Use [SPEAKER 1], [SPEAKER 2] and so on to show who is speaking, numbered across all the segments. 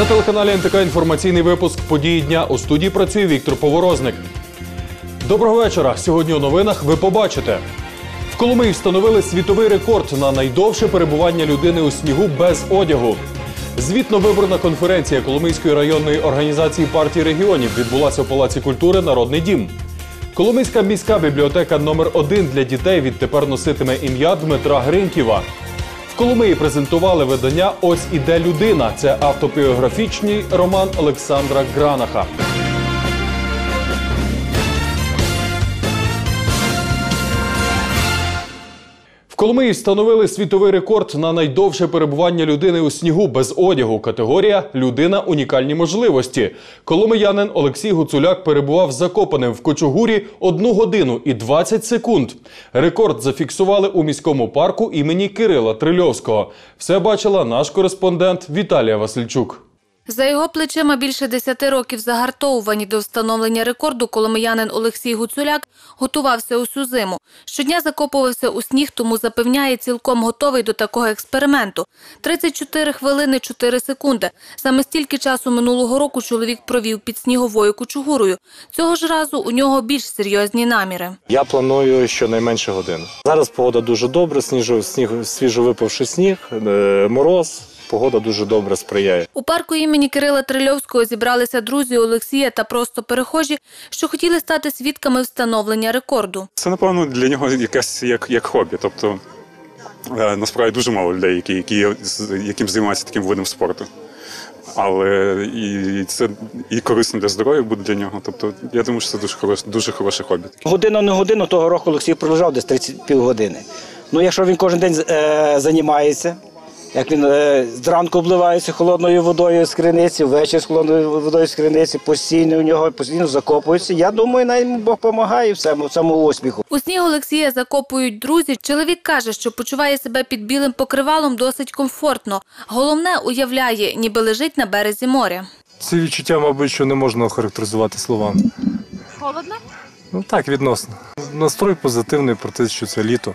[SPEAKER 1] На телеканалі НТК інформаційний випуск події дня у студії працює Віктор Поворозник. Доброго вечора. Сьогодні у новинах ви побачите. В Коломиї встановили світовий рекорд на найдовше перебування людини у снігу без одягу. Звітно-виборна конференція Коломийської районної організації партії регіонів відбулася в Палаці культури Народний дім. Коломийська міська бібліотека номер 1 для дітей відтепер носитиме ім'я Дмитра Гриньківа. Коломиї презентували видання Ось іде людина. Це автобіографічний роман Олександра Гранаха. Коломиї встановили світовий рекорд на найдовше перебування людини у снігу без одягу. Категорія Людина унікальні можливості. Коломиянин Олексій Гуцуляк перебував закопаним в кочугурі 1 годину і 20 секунд. Рекорд зафіксували у міському парку імені Кирила Трильовського. Все бачила наш кореспондент Віталія Васильчук.
[SPEAKER 2] За його плечима більше 10 років загартовувані до встановлення рекорду коломиянин Олексій Гуцуляк готувався усю зиму. Щодня закопувався у сніг, тому запевняє, цілком готовий до такого експерименту. 34 хвилини 4 секунди. Саме стільки часу минулого року чоловік провів під сніговою кучугурою. Цього ж разу у нього більш серйозні наміри.
[SPEAKER 3] Я планую щонайменше годину. Зараз погода дуже добра, сніжу, сніг, свіжо випавши сніг, е, мороз. Погода дуже добре сприяє.
[SPEAKER 2] У парку імені Кирила Трильовського зібралися друзі Олексія та просто перехожі, що хотіли стати свідками встановлення рекорду.
[SPEAKER 4] Це напевно для нього якесь як, як хобі. Тобто е, насправді дуже мало людей, які, які, з- яким займаються таким видом спорту. Але і це і корисно для здоров'я буде для нього. Тобто, я думаю, що це дуже хороше, дуже хороше хобі.
[SPEAKER 5] Годину не годину того року Олексій пролежав десь 30 півгодини. Ну, якщо він кожен день е, займається, як він е, зранку обливається холодною водою з криниці, ввечері з холодною водою з криниці, постійно у нього постійно закопується. Я думаю, навіть Бог допомагає в цьому, в цьому успіху.
[SPEAKER 2] У сніг Олексія закопують друзі. Чоловік каже, що почуває себе під білим покривалом досить комфортно. Головне уявляє, ніби лежить на березі моря.
[SPEAKER 6] Ці відчуття, мабуть, що не можна охарактеризувати словами.
[SPEAKER 2] Холодно?
[SPEAKER 6] Ну так, відносно. Настрой позитивний про те, що це літо,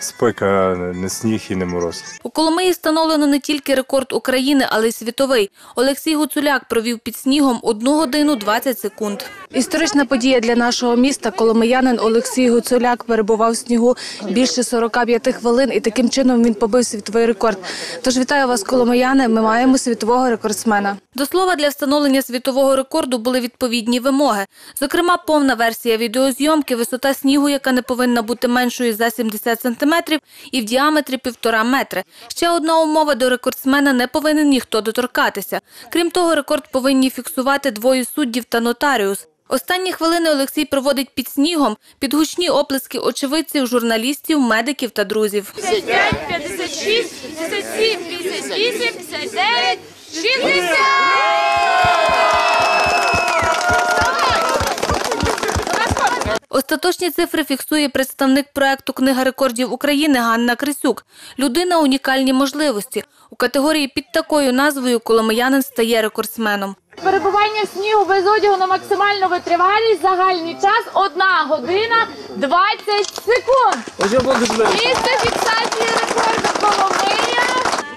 [SPEAKER 6] спека, не сніг і не мороз.
[SPEAKER 2] У Коломиї встановлено не тільки рекорд України, але й світовий. Олексій Гуцуляк провів під снігом 1 годину 20 секунд. Історична подія для нашого міста. Коломиянин Олексій Гуцуляк перебував в снігу більше 45 хвилин і таким чином він побив світовий рекорд. Тож вітаю вас, коломияни. Ми маємо світового рекордсмена. До слова, для встановлення світового рекорду були відповідні вимоги. Зокрема, повна версія відеозйомки, висота снігу, яка не повинна бути меншою за 70 сантиметрів, і в діаметрі півтора метри. Ще одна умова до рекордсмена не повинен ніхто доторкатися. Крім того, рекорд повинні фіксувати двоє суддів та нотаріус. Останні хвилини Олексій проводить під снігом, під гучні оплески очевидців, журналістів, медиків та друзів.
[SPEAKER 7] 55, 56, 57, 58, 59, 60!
[SPEAKER 2] Остаточні цифри фіксує представник проекту Книга рекордів України Ганна Крисюк. Людина унікальні можливості. У категорії під такою назвою коломиянин стає рекордсменом.
[SPEAKER 7] Перебування снігу без одягу на максимальну витривалість, загальний час 1 година 20 секунд. Місце фіксації рекорду Коломия.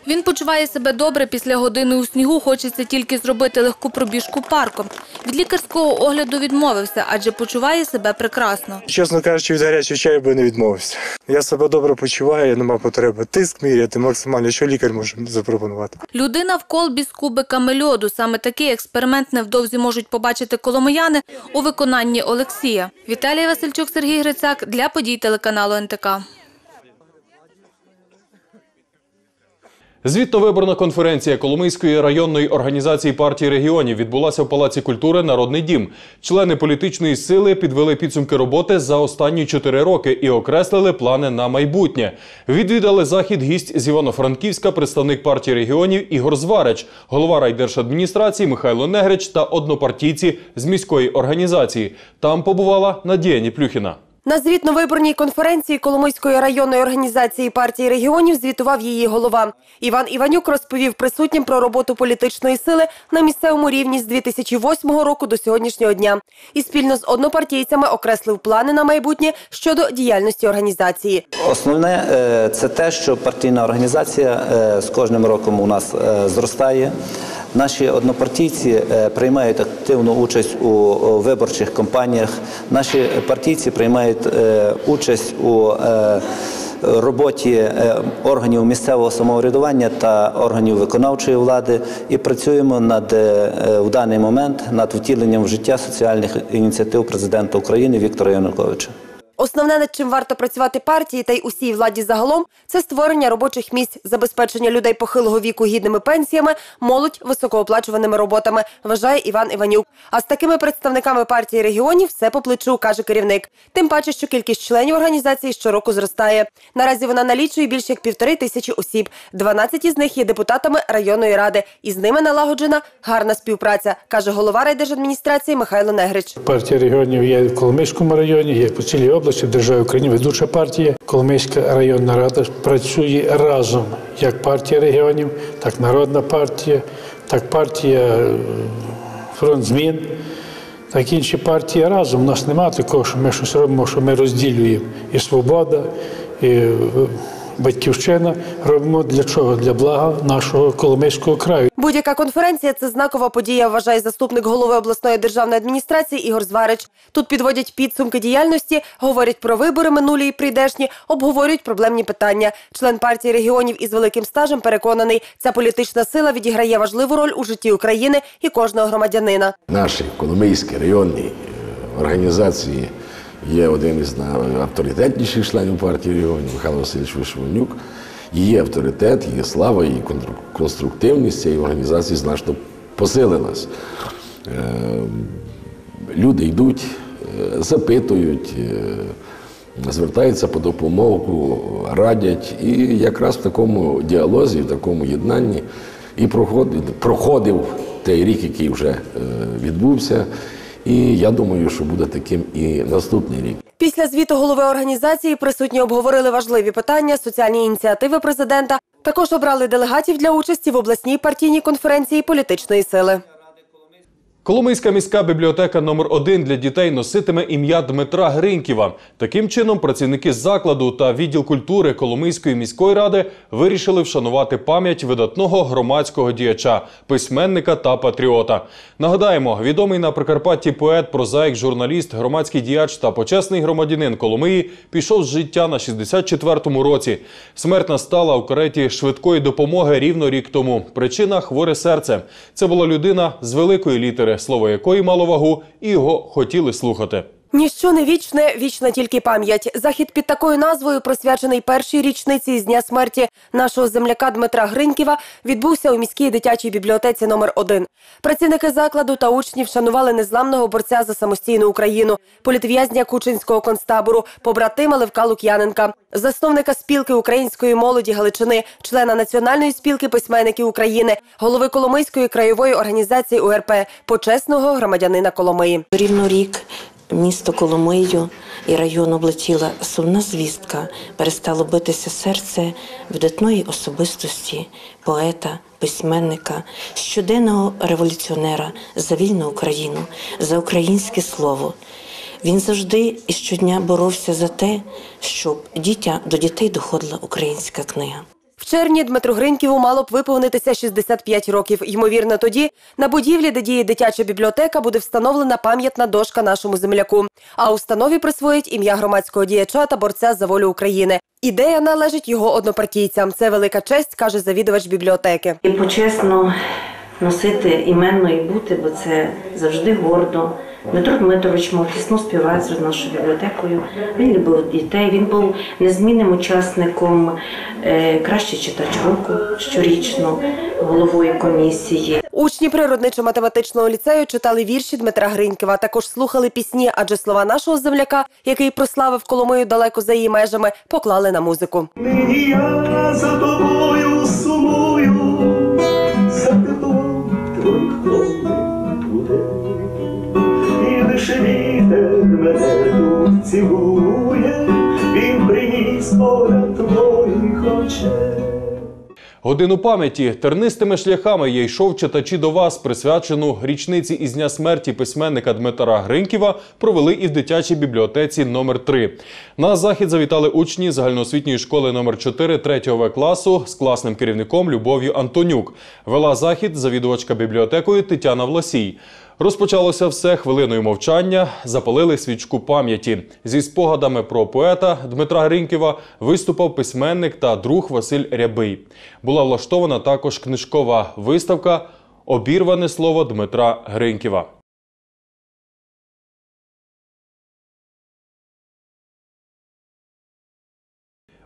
[SPEAKER 2] Він почуває себе добре після години у снігу. Хочеться тільки зробити легку пробіжку парком. Від лікарського огляду відмовився, адже почуває себе прекрасно.
[SPEAKER 6] Чесно кажучи, від гарячого чаю би не відмовився. Я себе добре почуваю, нема потреби тиск міряти максимально, що лікар може запропонувати.
[SPEAKER 2] Людина в колбі з кубиками льоду. Саме такий експеримент невдовзі можуть побачити коломияни у виконанні Олексія. Віталій Васильчук, Сергій Грицак для подій телеканалу НТК.
[SPEAKER 1] Звітно-виборна конференція Коломийської районної організації партії регіонів відбулася в Палаці культури Народний дім. Члени політичної сили підвели підсумки роботи за останні чотири роки і окреслили плани на майбутнє. Відвідали захід гість з Івано-Франківська, представник партії регіонів Ігор Зварич, голова райдержадміністрації Михайло Негрич та однопартійці з міської організації. Там побувала Надія Ніплюхіна.
[SPEAKER 8] На звітно-виборній конференції Коломийської районної організації партії регіонів звітував її голова. Іван Іванюк розповів присутнім про роботу політичної сили на місцевому рівні з 2008 року до сьогоднішнього дня. І спільно з однопартійцями окреслив плани на майбутнє щодо діяльності організації.
[SPEAKER 9] Основне е, це те, що партійна організація е, з кожним роком у нас е, зростає. Наші однопартійці е, приймають активну участь у виборчих кампаніях. Наші партійці приймають е, участь у е, роботі органів місцевого самоврядування та органів виконавчої влади і працюємо над в даний момент над втіленням в життя соціальних ініціатив президента України Віктора Януковича.
[SPEAKER 8] Основне, над чим варто працювати партії та й усій владі загалом, це створення робочих місць, забезпечення людей похилого віку гідними пенсіями, молодь високооплачуваними роботами, вважає Іван Іванюк. А з такими представниками партії регіонів все по плечу, каже керівник. Тим паче, що кількість членів організації щороку зростає. Наразі вона налічує більше як півтори тисячі осіб. 12 із них є депутатами районної ради, і з ними налагоджена гарна співпраця, каже голова райдержадміністрації Михайло Негрич.
[SPEAKER 10] Партія регіонів є в Коломийському районі, є по цілій області, в державі Україні ведуча партія. Коломийська районна рада працює разом як партія регіонів, так народна партія, так партія е, фронт змін, так інші партії разом. У нас немає такого, що ми щось робимо, що ми розділюємо і свобода, і е, батьківщина. Робимо для чого? Для блага нашого Коломийського краю.
[SPEAKER 8] Будь-яка конференція це знакова подія, вважає заступник голови обласної державної адміністрації Ігор Зварич. Тут підводять підсумки діяльності, говорять про вибори минулі і прийдешні, обговорюють проблемні питання. Член партії регіонів із великим стажем переконаний, ця політична сила відіграє важливу роль у житті України і кожного громадянина.
[SPEAKER 11] Наші коломийські районні е, організації є один із найавторитетніших членів партії регіонів Михайло Васильович Вишиванюк. Її авторитет, її слава, її конструктивність цієї організації значно посилилась. Е, Люди йдуть, е, запитують, е, звертаються по допомогу, радять. І якраз в такому діалозі, в такому єднанні і проходив, проходив той рік, який вже відбувся. І я думаю, що буде таким і наступний рік.
[SPEAKER 8] Після звіту голови організації присутні обговорили важливі питання, соціальні ініціативи президента. Також обрали делегатів для участі в обласній партійній конференції політичної сили.
[SPEAKER 1] Коломийська міська бібліотека номер 1 для дітей носитиме ім'я Дмитра Гриньківа. Таким чином, працівники закладу та відділ культури Коломийської міської ради вирішили вшанувати пам'ять видатного громадського діяча, письменника та патріота. Нагадаємо, відомий на Прикарпатті поет, прозаїк, журналіст, громадський діяч та почесний громадянин Коломиї пішов з життя на 64-му році. Смерть настала у кареті швидкої допомоги рівно рік тому. Причина хворе серце. Це була людина з великої літери, слово якої мало вагу, і його хотіли слухати.
[SPEAKER 8] Ніщо не вічне, вічна тільки пам'ять. Захід під такою назвою, присвячений першій річниці з дня смерті нашого земляка Дмитра Гриньківа, відбувся у міській дитячій бібліотеці номер 1 Працівники закладу та учні вшанували незламного борця за самостійну Україну, політв'язня Кучинського концтабору, побратима Левка Лук'яненка, засновника спілки української молоді Галичини, члена Національної спілки письменників України, голови Коломийської краєвої організації УРП, почесного громадянина Коломиї.
[SPEAKER 12] Рівно рік місто Коломию і район облетіла сумна звістка. Перестало битися серце видатної особистості, поета, письменника, щоденного революціонера за вільну Україну, за українське слово. Він завжди і щодня боровся за те, щоб дітя до дітей доходила українська книга.
[SPEAKER 8] Червні Дмитру Гриньківу мало б виповнитися 65 років. Ймовірно, тоді на будівлі, де діє дитяча бібліотека, буде встановлена пам'ятна дошка нашому земляку. А установі присвоїть ім'я громадського діяча та борця за волю України. Ідея належить його однопартійцям. Це велика честь, каже завідувач бібліотеки.
[SPEAKER 12] І почесно носити іменно і бути, бо це завжди гордо. Дмитро Дмитрович мав тісну співпрацю з нашою бібліотекою. Він любив дітей. Він був незмінним учасником е, кращий читач року щорічно, головою комісії.
[SPEAKER 8] Учні природничо-математичного ліцею читали вірші Дмитра Гринькова. Також слухали пісні, адже слова нашого земляка, який прославив Коломию далеко за її межами, поклали на музику.
[SPEAKER 13] Нині я за тобою сумую, вітер мене тут цілує, він приніс погляд твоїх очей.
[SPEAKER 1] Годину пам'яті тернистими шляхами я йшов читачі до вас, присвячену річниці із дня смерті письменника Дмитра Гриньківа, провели і в дитячій бібліотеці номер 3 На захід завітали учні загальноосвітньої школи номер 4 3 В класу з класним керівником Любов'ю Антонюк. Вела захід завідувачка бібліотекою Тетяна Власій. Розпочалося все хвилиною мовчання, запалили свічку пам'яті. Зі спогадами про поета Дмитра Гриньківа виступав письменник та друг Василь Рябий. Була влаштована також книжкова виставка Обірване слово Дмитра Гриньківа.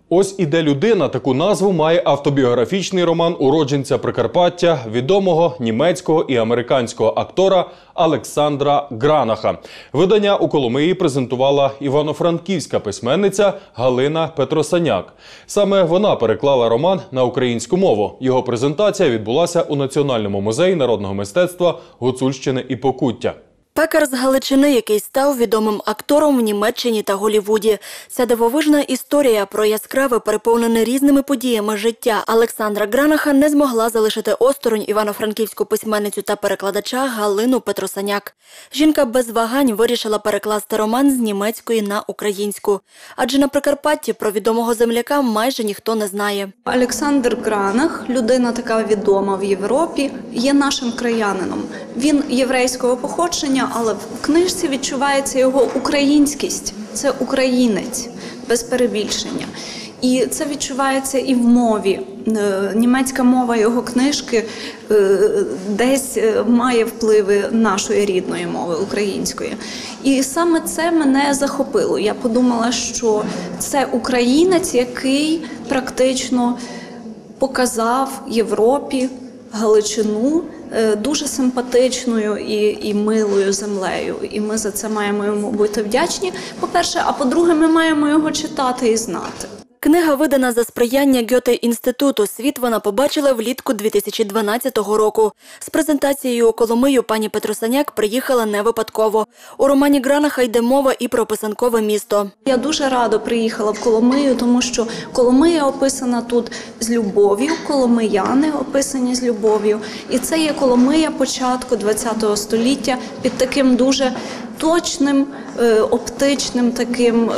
[SPEAKER 1] Ось іде людина. Таку назву має автобіографічний роман уродженця Прикарпаття, відомого німецького і американського актора Олександра Гранаха. Видання у Коломиї презентувала івано-франківська письменниця Галина Петросаняк. Саме вона переклала роман на українську мову. Його презентація відбулася у Національному музеї народного мистецтва Гуцульщини і Покуття.
[SPEAKER 14] Пекар з Галичини, який став відомим актором в Німеччині та Голівуді. Ця дивовижна історія про яскраве, переповнене різними подіями життя Олександра Гранаха не змогла залишити осторонь івано-франківську письменницю та перекладача Галину Петросаняк. Жінка без вагань вирішила перекласти роман з німецької на українську. Адже на Прикарпатті про відомого земляка майже ніхто не знає.
[SPEAKER 15] Олександр Гранах, людина така відома в Європі, є нашим краянином. Він єврейського походження, але в книжці відчувається його українськість. Це українець без перебільшення. І це відчувається і в мові. Е, Німецька мова його книжки е, десь е, має впливи нашої рідної мови української. І саме це мене захопило. Я подумала, що це українець, який практично показав Європі Галичину дуже симпатичною і, і милою землею. І ми за це маємо йому бути вдячні. По-перше, а по-друге, ми маємо його читати і знати.
[SPEAKER 14] Книга видана за сприяння Гьоте інституту. Світ вона побачила влітку 2012 року. З презентацією у Коломию пані Петросаняк приїхала не випадково. У романі Гранаха йде мова і про писанкове місто.
[SPEAKER 15] Я дуже радо приїхала в Коломию, тому що Коломия описана тут з любов'ю, коломияни описані з любов'ю. І це є Коломия початку ХХ століття під таким дуже точним, е, оптичним таким.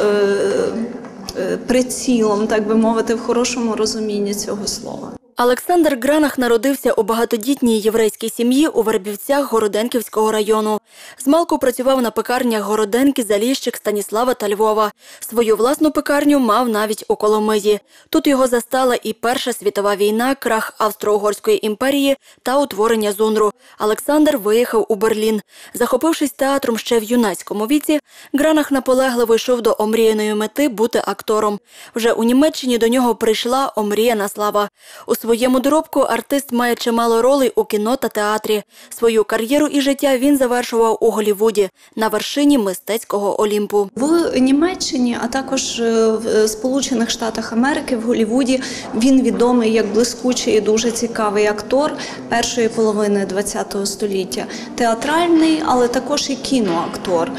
[SPEAKER 15] Е, Прицілом, так би мовити, в хорошому розумінні цього слова.
[SPEAKER 14] Олександр Гранах народився у багатодітній єврейській сім'ї у Вербівцях Городенківського району. Змалку працював на пекарнях Городенки, Заліщик, Станіслава та Львова. Свою власну пекарню мав навіть у Коломиї. Тут його застала і Перша світова війна, крах Австро-Угорської імперії та утворення ЗУНРу. Олександр виїхав у Берлін. Захопившись театром ще в юнацькому віці, Гранах наполегливо йшов до омріяної мети бути актором. Вже у Німеччині до нього прийшла омріяна слава. У своєму доробку артист має чимало ролей у кіно та театрі. Свою кар'єру і життя він завершував у Голлівуді на вершині мистецького Олімпу.
[SPEAKER 15] В Німеччині, а також е, в Сполучених Штатах Америки в Голлівуді він відомий як блискучий і дуже цікавий актор першої половини ХХ століття, театральний, але також і кіноактор.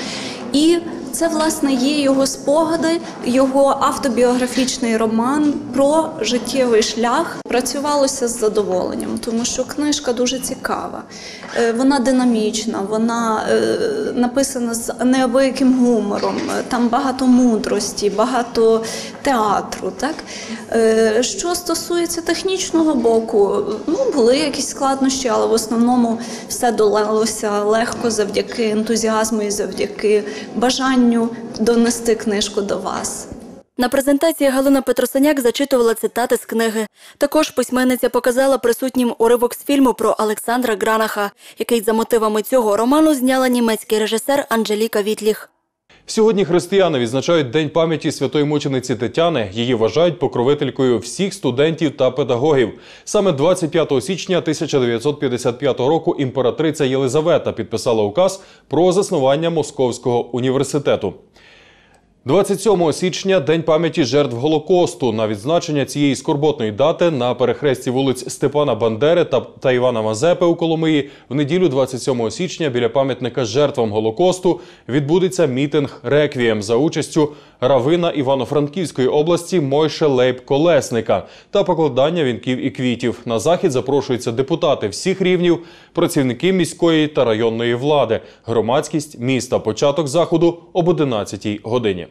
[SPEAKER 15] І це власне є його спогади, його автобіографічний роман про життєвий шлях. Працювалося з задоволенням, тому що книжка дуже цікава, Е, вона динамічна, вона е, написана з неабияким гумором. Там багато мудрості, багато театру. Так Е, що стосується технічного боку, ну були якісь складнощі, але в основному все долалося легко завдяки ентузіазму і завдяки бажанню донести книжку до вас.
[SPEAKER 14] На презентації Галина Петросаняк зачитувала цитати з книги. Також письменниця показала присутнім уривок з фільму про Олександра Гранаха, який за мотивами цього роману зняла німецький режисер Анжеліка Вітліх.
[SPEAKER 1] Сьогодні християни відзначають День пам'яті святої мучениці Тетяни. Її вважають покровителькою всіх студентів та педагогів. Саме 25 січня 1955 року імператриця Єлизавета підписала указ про заснування Московського університету. 27 січня День пам'яті жертв Голокосту. На відзначення цієї скорботної дати на перехресті вулиць Степана Бандери та, та Івана Мазепи у Коломиї в неділю 27 січня біля пам'ятника жертвам Голокосту відбудеться мітинг Реквієм за участю равина Івано-Франківської області Мойше Лейб Колесника та покладання вінків і квітів. На захід запрошуються депутати всіх рівнів, працівники міської та районної влади, громадськість міста. Початок заходу об 11 годині.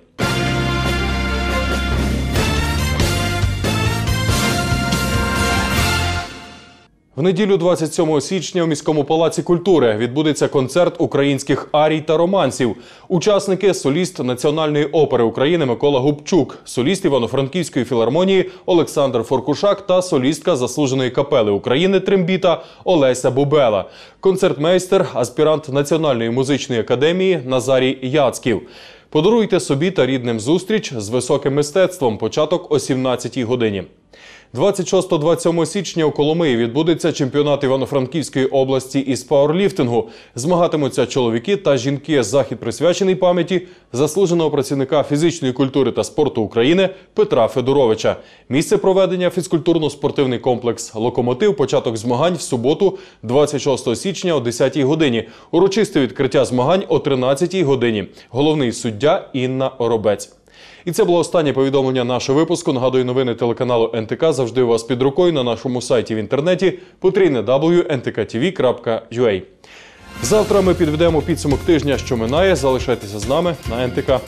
[SPEAKER 1] В неділю 27 січня у міському палаці культури відбудеться концерт українських арій та романсів. Учасники соліст Національної опери України Микола Губчук, соліст Івано-Франківської філармонії Олександр Форкушак та солістка заслуженої капели України Трембіта Олеся Бубела. Концертмейстер, аспірант Національної музичної академії Назарій Яцьків. Подаруйте собі та рідним зустріч з високим мистецтвом. Початок о 17 годині. 26-27 січня у Коломиї відбудеться чемпіонат Івано-Франківської області із пауерліфтингу. Змагатимуться чоловіки та жінки. Захід присвячений пам'яті заслуженого працівника фізичної культури та спорту України Петра Федоровича. Місце проведення фізкультурно-спортивний комплекс Локомотив. Початок змагань в суботу, 26 січня о 10 годині. Урочисте відкриття змагань о 13 годині. Головний суддя Інна Оробець. І це було останнє повідомлення нашого випуску. Нагадую, новини телеканалу НТК завжди у вас під рукою на нашому сайті в інтернеті www.ntkTV.ua. Завтра ми підведемо підсумок тижня, що минає. Залишайтеся з нами на НТК.